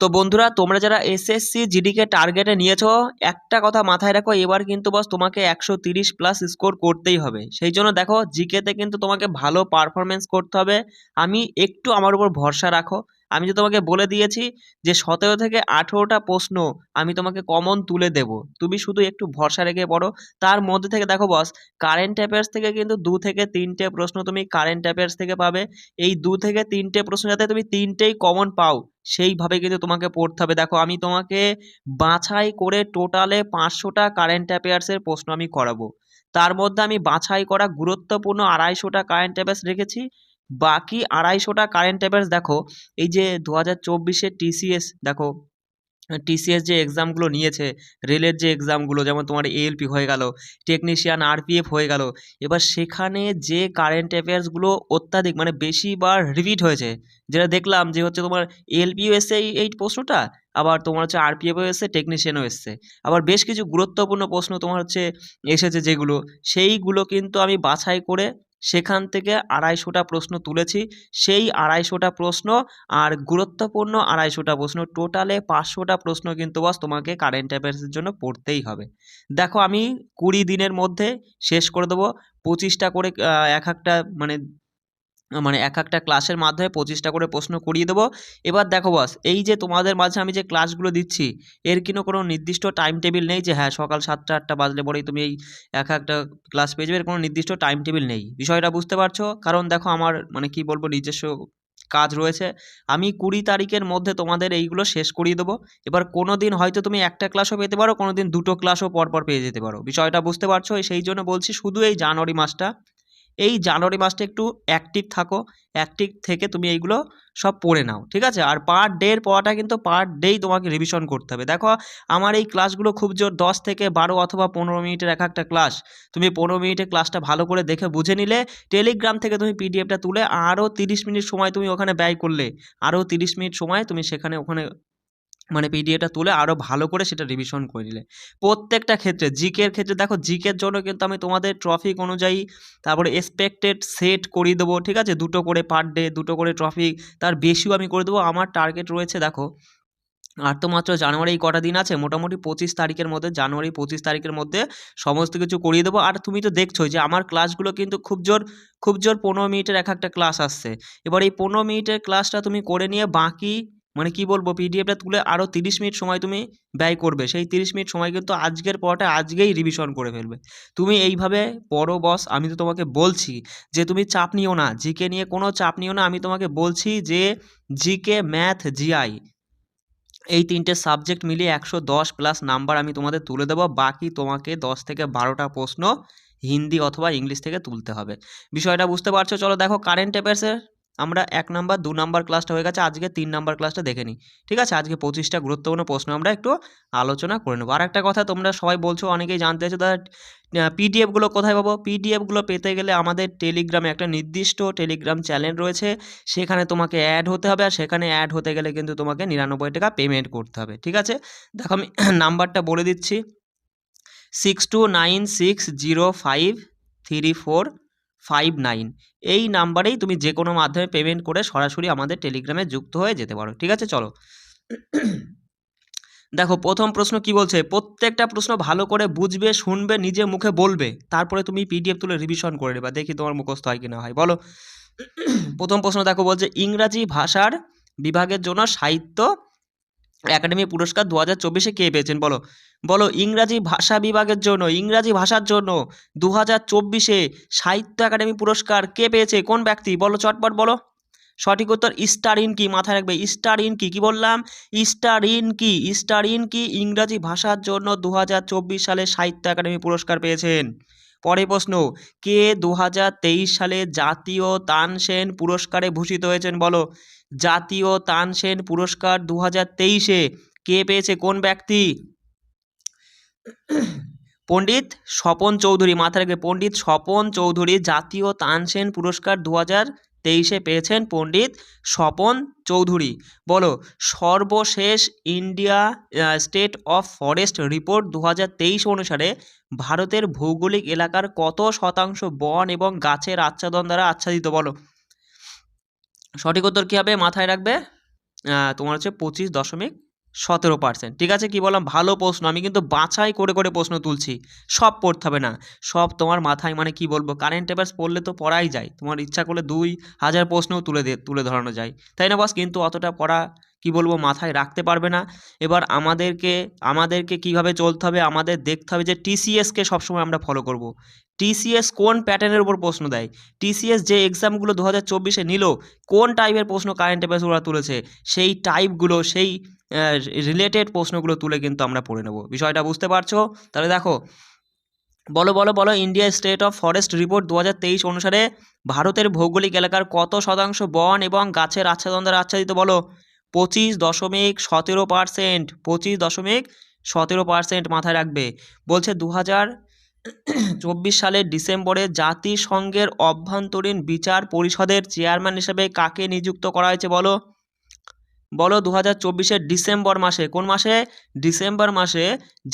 তো বন্ধুরা, তোমরা যারা এসএসসি জিডিকে টার্গেটে নিয়েছো, একটা কথা মাথায় রাখো, এবার কিন্তু বস তোমাকে একশো তিরিশ প্লাস স্কোর করতেই হবে। সেই জন্য দেখো জিকেতে কিন্তু তোমাকে ভালো পারফরমেন্স করতে হবে। আমি একটু আমার উপর ভরসা রাখো। আমি যে তোমাকে বলে দিয়েছি যে সতেরো থেকে আঠেরোটা প্রশ্ন আমি তোমাকে কমন তুলে দেব। তুমি শুধু একটু ভরসা রেখে পড়ো। তার মধ্যে থেকে দেখো বস কারেন্ট অ্যাফেয়ার্স থেকে কিন্তু দু থেকে তিনটে প্রশ্ন তুমি কারেন্ট অ্যাফেয়ার্স থেকে পাবে। এই দু থেকে তিনটে প্রশ্ন যাতে তুমি তিনটেই কমন পাও, সেইভাবে কিন্তু তোমাকে পড়তে হবে। দেখো, আমি তোমাকে বাছাই করে টোটালে পাঁচশোটা কারেন্ট অ্যাফেয়ার্সের প্রশ্ন আমি করাবো। তার মধ্যে আমি বাছাই করা গুরুত্বপূর্ণ আড়াইশোটা কারেন্ট অ্যাফেয়ার্স রেখেছি। বাকি আড়াইশোটা কারেন্ট অ্যাফেয়ার্স দেখো, এই যে দু হাজার চব্বিশে টিসিএস দেখো টিসিএস যে এক্সামগুলো নিয়েছে, রেলের যে এক্সামগুলো যেমন তোমার এএলপি হয়ে গেল টেকনিশিয়ান আরপিএফ হয়ে গেল, এবার সেখানে যে কারেন্ট অ্যাফেয়ার্সগুলো অত্যাধিক মানে বেশিবার রিপিট হয়েছে, যেটা দেখলাম যে হচ্ছে তোমার এলপিও এসছে এই এই প্রশ্নটা, আবার তোমার হচ্ছে আরপিএফও এসছে টেকনিশিয়ানও এসছে, আবার বেশ কিছু গুরুত্বপূর্ণ প্রশ্ন তোমার হচ্ছে এসেছে যেগুলো, সেইগুলো কিন্তু আমি বাছাই করে সেখান থেকে আড়াইশোটা প্রশ্ন তুলেছি। সেই আড়াইশোটা প্রশ্ন আর গুরুত্বপূর্ণ আড়াইশোটা প্রশ্ন, টোটালে পাঁচশোটা প্রশ্ন কিন্তু বাস তোমাকে কারেন্ট অ্যাফেয়ার্সের জন্য পড়তেই হবে। দেখো আমি কুড়ি দিনের মধ্যে শেষ করে দেবো। পঁচিশটা করে এক একটা মানে মানে এক একটা ক্লাসের মাধ্যমে পঁচিশটা করে প্রশ্ন করিয়ে দেবো। এবার দেখো বস এই যে তোমাদের মাঝে আমি যে ক্লাসগুলো দিচ্ছি, এর কিন্তু কোনো নির্দিষ্ট টাইম টেবিল নেই যে হ্যাঁ সকাল সাতটা, আটটা বাজলে পরেই তুমি এই এক একটা ক্লাস পেয়ে যাবে, এর কোনো নির্দিষ্ট টাইম টেবিল নেই। বিষয়টা বুঝতে পারছ? কারণ দেখো আমার মানে কি বলব, নিজস্ব কাজ রয়েছে। আমি কুড়ি তারিখের মধ্যে তোমাদের এইগুলো শেষ করিয়ে দেবো। এবার কোনো দিন হয়তো তুমি একটা ক্লাসও পেতে পারো, কোনো দিন দুটো ক্লাসও পরপর পেয়ে যেতে পারো। বিষয়টা বুঝতে পারছ? সেই জন্য বলছি শুধু এই জানুয়ারি মাসটা এই জানুয়ারি মাসটা একটু অ্যাক্টিভ থাকো অ্যাক্টিভ থেকে তুমি এইগুলো সব পড়ে নাও, ঠিক আছে? আর পার ডের পড়াটা কিন্তু পার ডেই তোমাকে রিভিশন করতে হবে। দেখো, আমার এই ক্লাসগুলো খুব জোর, দশ থেকে বারো অথবা পনেরো মিনিটের এক একটা ক্লাস তুমি পনেরো মিনিটে ক্লাসটা ভালো করে দেখে বুঝে নিলে টেলিগ্রাম থেকে তুমি পিডিএফটা তুলে আরও তিরিশ মিনিট সময় তুমি ওখানে ব্যয় করলে। আরও তিরিশ মিনিট সময় তুমি সেখানে ওখানে মানে পিডিএটা তুলে আরও ভালো করে সেটা রিভিশন করে নিলে। প্রত্যেকটা ক্ষেত্রে জিকের ক্ষেত্রে দেখো জিকের জন্য কিন্তু আমি তোমাদের ট্রফিক অনুযায়ী তারপরে এক্সপেক্টেড সেট করিয়ে দেবো, ঠিক আছে? দুটো করে পার ডে দুটো করে ট্রফিক তার বেশিও আমি করে দেবো। আমার টার্গেট রয়েছে, দেখো আর তো মাত্র জানুয়ারি কটা দিন আছে, মোটামুটি পঁচিশ তারিখের মধ্যে, জানুয়ারি পঁচিশ তারিখের মধ্যে সমস্ত কিছু করিয়ে দেবো। আর তুমি তো দেখছোই যে আমার ক্লাসগুলো কিন্তু খুব জোর খুব জোর পনেরো মিনিটের এক একটা ক্লাস আসছে। এবার এই পনেরো মিনিটের ক্লাসটা তুমি করে নিয়ে বাকি মানে কি বলব পিডিএফটা তুলে আরও তিরিশ মিনিট সময় তুমি ব্যয় করবে। সেই তিরিশ মিনিট সময় কিন্তু আজকের পড়াটা আজকেই রিভিশন করে ফেলবে। তুমি এইভাবে পড়ো বস আমি তো তোমাকে বলছি যে তুমি চাপ নিও না। জিকে নিয়ে কোনো চাপ নিও না। আমি তোমাকে বলছি যে জিকে ম্যাথ জিআই এই তিনটে সাবজেক্ট মিলিয়ে একশো দশ প্লাস নাম্বার আমি তোমাদের তুলে দেবো। বাকি তোমাকে দশ থেকে বারোটা প্রশ্ন হিন্দি অথবা ইংলিশ থেকে তুলতে হবে। বিষয়টা বুঝতে পারছ? চলো দেখো কারেন্ট অ্যাফেয়ার্সের আমরা এক নাম্বার, দু নাম্বার ক্লাসটা হয়ে গেছে, আজকে তিন নাম্বার ক্লাসটা দেখে নিই। ঠিক আছে? আজকে পঁচিশটা গুরুত্বপূর্ণ প্রশ্ন আমরা একটু আলোচনা করে নেব। আর একটা কথা তোমরা সবাই বলছো, অনেকেই জানতে চাইছো দাদা পিডিএফগুলো কোথায় পাবো? পিডিএফগুলো পেতে গেলে আমাদের টেলিগ্রামে একটা নির্দিষ্ট টেলিগ্রাম চ্যানেল রয়েছে। সেখানে তোমাকে অ্যাড হতে হবে, আর সেখানে অ্যাড হতে গেলে কিন্তু তোমাকে নিরানব্বই টাকা পেমেন্ট করতে হবে। ঠিক আছে? দেখো, আমি নাম্বারটা বলে দিচ্ছি। Six two nine six zero five three four five nine এই নাম্বারেই তুমি যে কোনো মাধ্যমে পেমেন্ট করে সরাসরি আমাদের টেলিগ্রামে যুক্ত হয়ে যেতে পারো, ঠিক আছে? চলো। দেখো, প্রথম প্রশ্ন কি বলছে? প্রত্যেকটা প্রশ্ন ভালো করে বুঝবে, শুনবে, নিজে মুখে বলবে, তারপরে তুমি পিডিএফ তুলে রিভিশন করে নেবা, দেখি তোমার মুখস্থ হয় কি না হয়, বলো। প্রথম প্রশ্ন দেখো বলছে, ইংরাজি ভাষার বিভাগের জন্য সাহিত্য একাডেমি পুরস্কার দু হাজার চব্বিশে কে পেয়েছেন বলো? বলো ইংরাজি ভাষা বিভাগের জন্য, ইংরাজি ভাষার জন্য দু হাজার চব্বিশে সাহিত্য একাডেমি পুরস্কার কে পেয়েছে? কোন ব্যক্তি? বলো চটপট বলো। সঠিক উত্তর স্টার ইন কি? মাথায় রাখবে স্টার ইন কি? কি বললাম? স্টার ইন কি? স্টার ইন কি ইংরাজি ভাষার জন্য দু হাজার চব্বিশ সালে সাহিত্য একাডেমি পুরস্কার পেয়েছেন? পরে প্রশ্ন, কে দু হাজার তেইশ সালে জাতীয় তানসেন পুরস্কারে ভূষিত হয়েছেন বলো? জাতীয় তানসেন পুরস্কার দু হাজার তেইশে কে পেয়েছে? কোন ব্যক্তি? পণ্ডিত স্বপন চৌধুরী। মাথায় রাখবে, পণ্ডিত স্বপন চৌধুরী জাতীয় তানসেন পুরস্কার দু হাজার তেইশে পেয়েছেন পণ্ডিত স্বপন চৌধুরী। বলো, সর্বশেষ India state of forest report দু হাজার তেইশ অনুসারে ভারতের ভৌগোলিক এলাকার কত শতাংশ বন এবং গাছের আচ্ছাদন দ্বারা আচ্ছাদিত? বলো সঠিক উত্তর কী হবে? মাথায় রাখবে। তোমার হচ্ছে পঁচিশ দশমিক সতেরো পার্সেন্ট ঠিক আছে? কি বললাম? ভালো প্রশ্ন। আমি কিন্তু বাছাই করে করে প্রশ্ন তুলছি। সব পড়তে হবে না। সব তোমার মাথায় মানে কি বলব? কারেন্ট অ্যাফেয়ার্স পড়লে তো পড়াই যায়। তোমার ইচ্ছা করলে দুই হাজার প্রশ্নও তুলে তুলে ধরানো যায়। তাই না বস কিন্তু অতটা পড়া কি বলব, মাথায় রাখতে পারবে না। এবার আমাদেরকে আমাদেরকে কীভাবে চলতে হবে, আমাদের দেখতে হবে যে টিসিএসকে সবসময় আমরা ফলো করব। টিসিএস কোন প্যাটার্নের উপর প্রশ্ন দেয়? টিসিএস যে এক্সামগুলো দু হাজার চব্বিশে নিল, কোন টাইপের প্রশ্ন কারেন্ট অ্যাফেয়ার্স ওরা তুলেছে? সেই টাইপগুলো সেই রিলেটেড প্রশ্নগুলো তুলে কিন্তু আমরা পড়ে নেব। বিষয়টা বুঝতে পারছ? তাহলে দেখো, বলো বলো বলো India state of forest report দু হাজার তেইশ অনুসারে ভারতের ভৌগোলিক এলাকার কত শতাংশ বন এবং গাছের আচ্ছাদন দ্বারা আচ্ছাদিত বলো? পঁচিশ দশমিক সতেরো পার্সেন্ট, পঁচিশ দশমিক সতেরো পার্সেন্ট মাথায় রাখবে। বলছে দু হাজার চব্বিশ সালের ডিসেম্বরে জাতিসংঘের অভ্যন্তরীণ বিচার পরিষদের চেয়ারম্যান হিসেবে কাকে নিযুক্ত করা হয়েছে বলো? বলো দু হাজার চব্বিশের ডিসেম্বর মাসে, কোন মাসে? ডিসেম্বর মাসে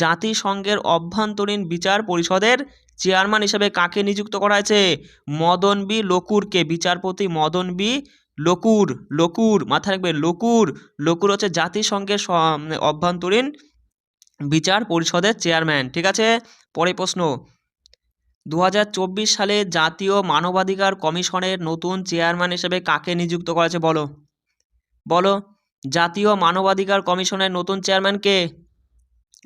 জাতিসংঘের অভ্যন্তরীণ বিচার পরিষদের চেয়ারম্যান হিসেবে কাকে নিযুক্ত করা হয়েছে? মদন বি লকুরকে, বিচারপতি মদন বি লকুর লকুর, মাথায় রাখবে লকুর। লকুর হচ্ছে জাতিসংঘের অভ্যন্তরীণ বিচার পরিষদের চেয়ারম্যান, ঠিক আছে? পরে প্রশ্ন। দু হাজার চব্বিশ সালে জাতীয় মানবাধিকার কমিশনের নতুন চেয়ারম্যান হিসেবে কাকে নিযুক্ত করেছে বলো? বলো, জাতীয় মানবাধিকার কমিশনের নতুন চেয়ারম্যান কে?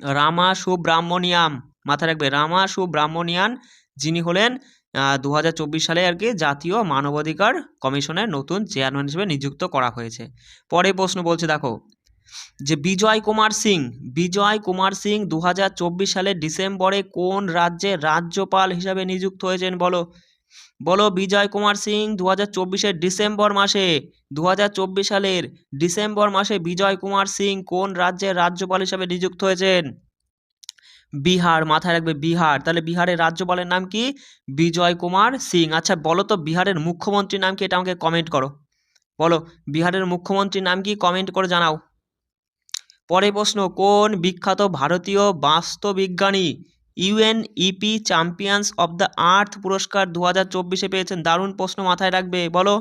রামা সুব্রাহ্মণিয়াম মাথায় রাখবে রামা সুব্রাহ্মণিয়ান যিনি হলেন দু হাজার চব্বিশ সালে আর কি জাতীয় মানবাধিকার কমিশনের নতুন চেয়ারম্যান হিসেবে নিযুক্ত করা হয়েছে। পরে প্রশ্ন বলছে, দেখো, যে বিজয় কুমার সিং, বিজয় কুমার সিং দু হাজার চব্বিশ সালের ডিসেম্বরে কোন রাজ্যের রাজ্যপাল হিসাবে নিযুক্ত হয়েছেন বলো? বলো বিজয় কুমার সিং দু হাজার ডিসেম্বর মাসে দু হাজার চব্বিশ সালের ডিসেম্বর মাসে বিজয় কুমার সিং কোন রাজ্যের রাজ্যপাল হিসাবে নিযুক্ত হয়েছেন? বিহার, মাথায় রাখবে বিহার। তাহলে বিহারের রাজ্যপালের নাম কি? বিজয় কুমার সিং। আচ্ছা বলো তো বিহারের মুখ্যমন্ত্রীর নাম কি? এটা আমাকে কমেন্ট করো। বলো, বিহারের মুখ্যমন্ত্রীর নাম কি? কমেন্ট করে জানাও। পরে প্রশ্ন, কোন বিখ্যাত ভারতীয় বাস্তুবিজ্ঞানী UNEP champions of the Earth পুরস্কার দু হাজার চব্বিশে পেয়েছেন? দারুণ প্রশ্ন মাথায় রাখবে। বলো,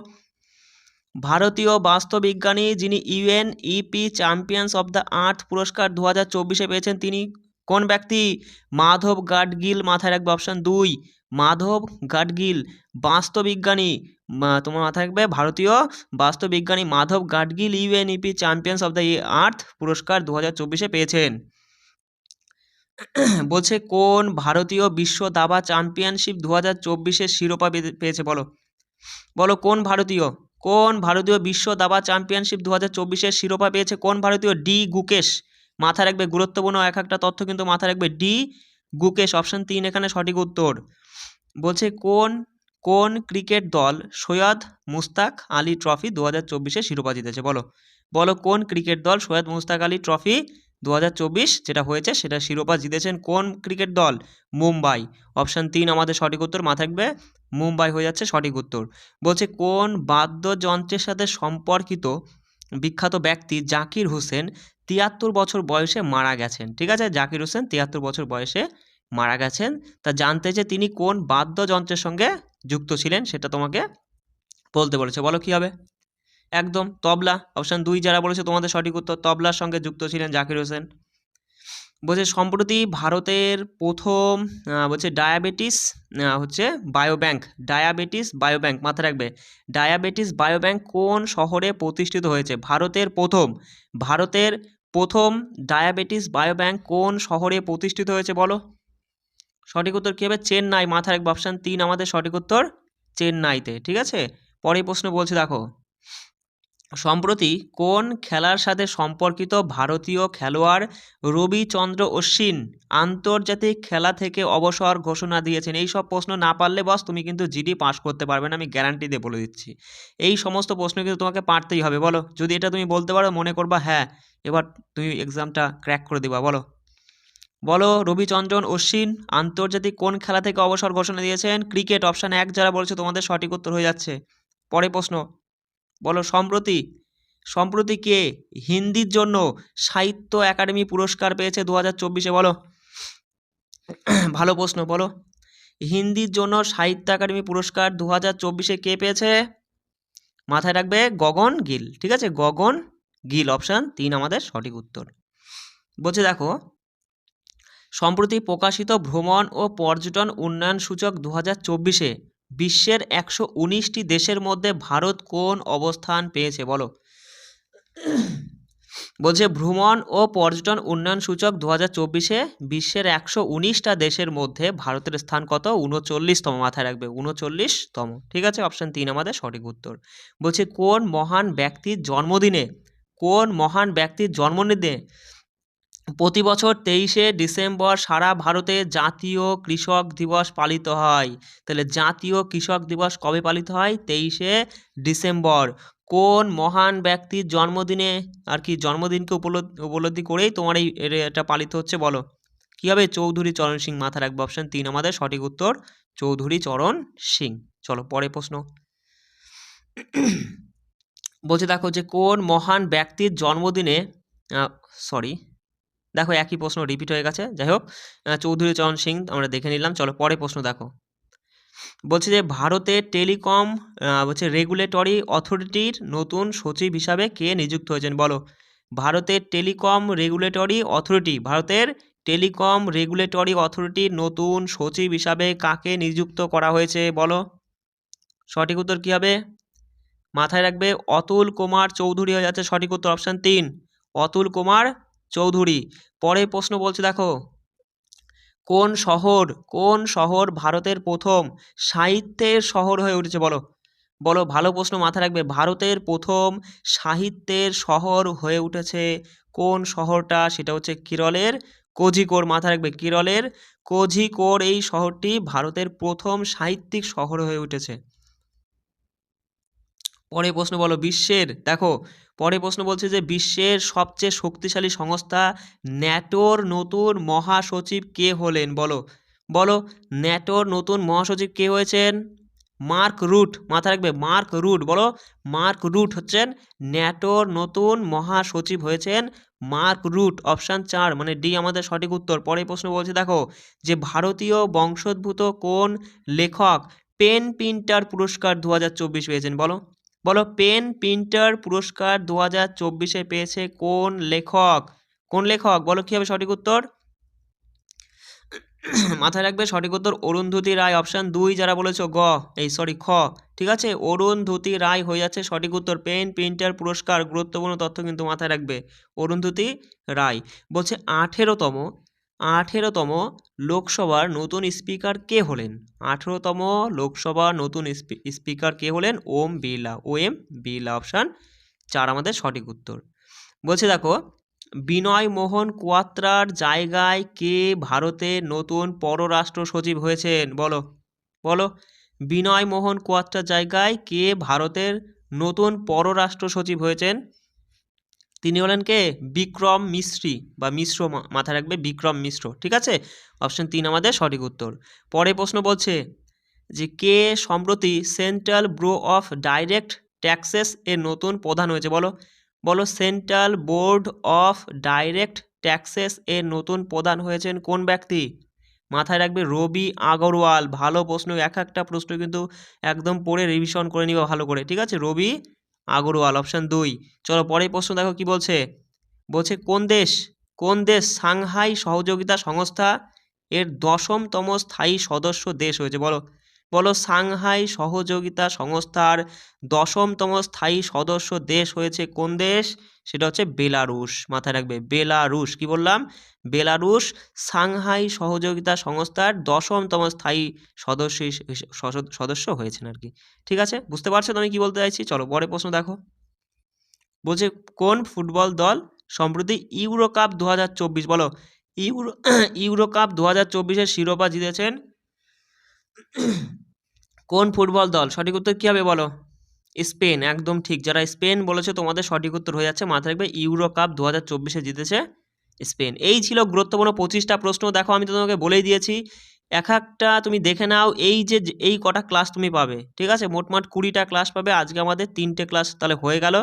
ভারতীয় বাস্তুবিজ্ঞানী যিনি UN EP champions of the Earth পুরস্কার দু হাজার চব্বিশে পেয়েছেন, তিনি কোন ব্যক্তি মাধব গাডগিল মাথায় রাখবে? অপশান দুই, মাধব গাডগিল বাস্তুবিজ্ঞানী তোমার মাথায় রাখবে ভারতীয় বাস্তুবিজ্ঞানী Madhav Gadgil UNEP champions of the Earth পুরস্কার দু হাজার চব্বিশে পেয়েছেন। বলছে কোন ভারতীয় বিশ্ব দাবা চ্যাম্পিয়নশিপ দু হাজার চব্বিশের শিরোপা পেয়েছে বলো? বলো কোন ভারতীয়? কোন ভারতীয় বিশ্ব দাবা চ্যাম্পিয়নশিপ দু হাজার চব্বিশের শিরোপা পেয়েছে? কোন ভারতীয়? ডি গুকেশ। মাথা রাখবে গুরুত্বপূর্ণ এক একটা তথ্য কিন্তু মাথা রাখবে ডি, গুকেশ, অপশান তিন, এখানে সঠিক উত্তর। বলছে কোন কোন ক্রিকেট দল সৈয়দ মুস্তাক আলী ট্রফি দু হাজার চব্বিশে শিরোপা জিতেছে? বলো। বলো কোন ক্রিকেট দল সৈয়দ মুস্তাক আলী ট্রফি দু হাজার চব্বিশ যেটা হয়েছে সেটা শিরোপা জিতেছেন কোন ক্রিকেট দল? মুম্বাই। অপশান তিন আমাদের সঠিক উত্তর মাথা রাখবে মুম্বাই হয়ে যাচ্ছে সঠিক উত্তর। বলছে কোন বাদ্যযন্ত্রের সাথে সম্পর্কিত বিখ্যাত ব্যক্তি জাকির হোসেন তিয়াত্তর বছর বয়সে মারা গেছেন। ঠিক আছে? জাকির হোসেন তিয়াত্তর বছর বয়সে মারা গেছেন। তা জানতে যে তিনি কোন বাদ্যযন্ত্রের সঙ্গে যুক্ত ছিলেন সেটা তোমাকে বলতে বলেছে। বলো কী হবে? একদম তবলা অপশান দুই যারা বলেছে তোমাদের সঠিক উত্তর, তবলার সঙ্গে যুক্ত ছিলেন জাকির হোসেন। বলছে সম্প্রতি ভারতের প্রথম বলছে ডায়াবেটিস হচ্ছে বায়োব্যাংক ডায়াবেটিস বায়োব্যাংক মাথায় রাখবে। ডায়াবেটিস বায়োব্যাংক কোন শহরে প্রতিষ্ঠিত হয়েছে? ভারতের প্রথম, ভারতের প্রথম ডায়াবেটিস বায়োব্যাংক কোন শহরে প্রতিষ্ঠিত হয়েছে বলো? সঠিক উত্তর কী হবে? চেন্নাই। মাথার এক অপশান তিন, আমাদের সঠিক উত্তর চেন্নাইতে। ঠিক আছে? পরের প্রশ্ন বলছি, দেখো। সম্প্রতি কোন খেলার সাথে সম্পর্কিত ভারতীয় খেলোয়াড় রবিচন্দ্র অশ্বিন আন্তর্জাতিক খেলা থেকে অবসর ঘোষণা দিয়েছেন? এই সব প্রশ্ন না পারলে বস তুমি কিন্তু জিডি পাস করতে পারবে না, আমি গ্যারান্টি দিয়ে বলে দিচ্ছি। এই সমস্ত প্রশ্ন কিন্তু তোমাকে পারতেই হবে, বলো। যদি এটা তুমি বলতে পারো, মনে করবা হ্যাঁ এবার তুমি এক্সামটা ক্র্যাক করে দিবা, বলো। বলো, রবিচন্দ্রন অশ্বিন আন্তর্জাতিক কোন খেলা থেকে অবসর ঘোষণা দিয়েছেন? ক্রিকেট অপশান এক যারা বলছে, তোমাদের সঠিক উত্তর হয়ে যাচ্ছে। পরে প্রশ্ন বলো, সম্প্রতি সম্প্রতি কে হিন্দির জন্য সাহিত্য একাডেমি পুরস্কার পেয়েছে দু হাজার চব্বিশে, বলো। ভালো প্রশ্ন, বলো। হিন্দির জন্য সাহিত্য একাডেমি পুরস্কার দু হাজার চব্বিশে কে পেয়েছে? মাথায় রাখবে গগন গিল, ঠিক আছে? গগন গিল, অপশান তিন আমাদের সঠিক উত্তর। বলছে দেখো, সম্প্রতি প্রকাশিত ভ্রমণ ও পর্যটন উন্নয়ন সূচক দু হাজার চব্বিশে বিশ্বের একশো উনিশটি দেশের মধ্যে ভারত কোন অবস্থান পেয়েছে? বলো। বলছে, ভ্রমণ ও পর্যটন উন্নয়ন সূচক দু হাজার চব্বিশে বিশ্বের একশো উনিশটা দেশের মধ্যে ভারতের স্থান কত? উনচল্লিশতম মাথায় রাখবে। উনচল্লিশতম ঠিক আছে? অপশান তিন আমাদের সঠিক উত্তর। বলছে, কোন মহান ব্যক্তির জন্মদিনে, কোন মহান ব্যক্তির জন্মদিনে প্রতি বছর তেইশে ডিসেম্বর সারা ভারতে জাতীয় কৃষক দিবস পালিত হয়। তাহলে জাতীয় কৃষক দিবস কবে পালিত হয়? তেইশে ডিসেম্বর। কোন মহান ব্যক্তির জন্মদিনে? আর কি জন্মদিনকে উপলব্ধি করেই তোমার এই এটা পালিত হচ্ছে বলো। কী হবে? চৌধুরী চরণ সিং। মাথা রাখবে অপশান তিন আমাদের। সঠিক উত্তর, চৌধুরী চরণ সিং। চলো পরে প্রশ্ন। বলছে দেখো যে কোন মহান ব্যক্তির জন্মদিনে সরি দেখো একই প্রশ্ন রিপিট হয়ে গেছে। যাই হোক চৌধুরী চরণ সিং, আমরা দেখে নিলাম। চলো পরে প্রশ্ন দেখো। বলছে যে ভারতের টেলিকম বলছে রেগুলেটরি অথরিটির নতুন সচিব হিসাবে কে নিযুক্ত হয়েছেন? বলো। ভারতের টেলিকম রেগুলেটরি অথরিটি ভারতের টেলিকম রেগুলেটরি অথরিটির নতুন সচিব হিসাবে কাকে নিযুক্ত করা হয়েছে? বলো। সঠিক উত্তর কী হবে? মাথায় রাখবে, অতুল কুমার চৌধুরী হয়ে যাচ্ছে সঠিক উত্তর অপশান তিন। অতুল কুমার চৌধুরী পরে প্রশ্ন বলছে দেখো, কোন শহর কোন শহর ভারতের প্রথম সাহিত্যের শহর হয়ে উঠেছে বলো? বলো, ভালো প্রশ্ন মাথায় রাখবে, ভারতের প্রথম সাহিত্যের শহর হয়ে উঠেছে কোন শহরটা? সেটা হচ্ছে কেরলের কোঝিকোড়, মাথায় রাখবে, কেরলের কোঝিকোড় এই শহরটি ভারতের প্রথম সাহিত্যিক শহর হয়ে উঠেছে। পরে প্রশ্ন বলো, বিশ্বের, দেখো পরে প্রশ্ন বলছে যে বিশ্বের সবচেয়ে শক্তিশালী সংস্থা ন্যাটোর নতুন মহাসচিব কে হলেন? বলো বলো, ন্যাটোর নতুন মহাসচিব কে হয়েছেন? মার্ক রুট মাথা রাখবে, মার্ক রুট, বলো, মার্ক রুট হচ্ছেন ন্যাটোর নতুন মহাসচিব হয়েছেন মার্ক রুট, অপশান চার মানে ডি আমাদের সঠিক উত্তর। পরে প্রশ্ন বলছে, দেখো, যে ভারতীয় বংশোদ্ভূত কোন লেখক পেন প্রিন্টার পুরস্কার দু হাজার চব্বিশ পেয়েছেন? বলো বলো, পেন প্রিন্টার পুরস্কার দু হাজার চব্বিশে পেয়েছে কোন লেখক? কোন লেখক? বলো, কী হবে সঠিক উত্তর? মাথায় রাখবে সঠিক উত্তর অরুন্ধতী রায়, অপশান দুই, যারা বলেছ গ। এই সরি খ। ঠিক আছে? অরুন্ধতী রায় হয়ে যাচ্ছে সঠিক উত্তর। পেন প্রিন্টার পুরস্কার, গুরুত্বপূর্ণ তথ্য কিন্তু মাথায় রাখবে অরুন্ধতী রায়। বলছে আঠেরোতম আঠেরোতম লোকসভার নতুন স্পিকার কে হলেন? আঠেরোতম লোকসভার নতুন স্পিকার কে হলেন? Om Birla O M Birla option চার আমাদের সঠিক উত্তর। বলছে দেখো বিনয় মোহন কোয়াত্রার জায়গায় কে ভারতের নতুন পররাষ্ট্র সচিব হয়েছেন? বলো বলো। বিনয় মোহন কোয়াত্রার জায়গায় কে ভারতের নতুন পররাষ্ট্র সচিব হয়েছেন? তিনি হলেন কে? বিক্রম মিশ্রি বা মিশ্র মা- মাথায় রাখবে বিক্রম মিশ্র, ঠিক আছে? অপশন তিন আমাদের সঠিক উত্তর। পরে প্রশ্ন বলছে যে কে সম্প্রতি central bureau of direct taxes এর নতুন প্রধান হয়েছে? বলো। বলো, central board of direct taxes এর নতুন প্রধান হয়েছেন কোন ব্যক্তি? মাথায় রাখবে রবি আগরওয়াল। ভালো প্রশ্ন, এক একটা প্রশ্ন কিন্তু একদম পড়ে রিভিশন করে নিবা ভালো করে, ঠিক আছে? রবি আগরওয়াল অপশান দুই। চলো পরের প্রশ্ন দেখো কি বলছে। বলছে, কোন দেশ কোন দেশ সাংহাই সহযোগিতা সংস্থা এর দশমতম স্থায়ী সদস্য দেশ হয়েছে? বলো। বলো সাংহাই সহযোগিতা সংস্থার দশমতম স্থায়ী সদস্য দেশ হয়েছে কোন দেশ? সেটা হচ্ছে বেলারুশ। মাথায় রাখবে, বেলারুশ। কি বললাম? বেলারুশ সাংহাই সহযোগিতা সংস্থার দশমতম স্থায়ী সদস্য সদস্য হয়েছেন আর কি। ঠিক আছে? বুঝতে পারছ তো আমি কি বলতে চাইছি? চলো পরে প্রশ্ন দেখো। বলছে, কোন ফুটবল দল সম্প্রতি ইউরো কাপ দু হাজার চব্বিশ? বলো, ইউরো ইউরো কাপ দু হাজার চব্বিশের শিরোপা জিতেছেন কোন ফুটবল দল? সঠিক উত্তর কী হবে বলো? স্পেন, একদম ঠিক। যারা স্পেন বলেছে, তোমাদের সঠিক উত্তর হয়ে যাচ্ছে। মাথায় রাখবে ইউরো কাপ দু হাজার চব্বিশে জিতেছে স্পেন। এই ছিল গুরুত্বপূর্ণ পঁচিশটা প্রশ্ন। দেখো, আমি তো তোমাকে বলেই দিয়েছি, এক একটা তুমি দেখে নাও, এই যে, এই কটা ক্লাস তুমি পাবে। ঠিক আছে? মোটমাট কুড়িটা ক্লাস পাবে। আজকে আমাদের তিনটে ক্লাস তাহলে হয়ে গেল।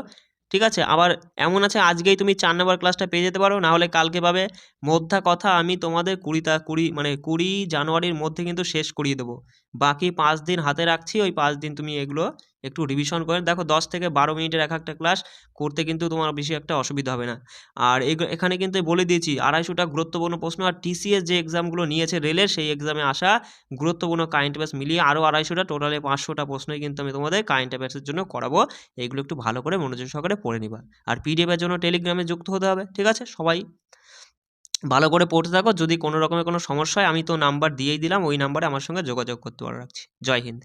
ঠিক আছে? আবার এমন আছে, আজকেই তুমি চার নম্বর ক্লাসটা পেয়ে যেতে পারো, নাহলে কালকে পাবে মধ্যা কথা আমি তোমাদের কুড়িটা কুড়ি মানে কুড়ি জানুয়ারির মধ্যে কিন্তু শেষ করিয়ে দেবো। বাকি পাঁচ দিন হাতে রাখছি, ওই পাঁচ দিন তুমি এগুলো একটু রিভিশন করে দেখো দশ থেকে বারো মিনিটের এক একটা ক্লাস করতে কিন্তু তোমার বেশি একটা অসুবিধা হবে না। আর এখানে কিন্তু বলে দিয়েছি, আড়াইশোটা গুরুত্বপূর্ণ প্রশ্ন আর টিসিএস যে এক্সামগুলো নিয়েছে রেলের, সেই এক্সামে আসা গুরুত্বপূর্ণ কারেন্ট অ্যাফেয়ার্স মিলিয়ে আরও আড়াইশোটা টোটালে পাঁচশোটা প্রশ্নই কিন্তু আমি তোমাদের কারেন্ট অ্যাফেয়ার্সের জন্য করাবো। এইগুলো একটু ভালো করে মনোযোগ সহকারে পড়ে নিবা। আর পিডিএফের জন্য টেলিগ্রামে যুক্ত হতে হবে, ঠিক আছে? সবাই ভালো করে পড়তে থাকো। যদি কোনো রকমের কোনো সমস্যা হয়, আমি তো নাম্বার দিয়েই দিলাম, ওই নাম্বারে আমার সঙ্গে যোগাযোগ করতে পারো। রাখছি। জয় হিন্দ।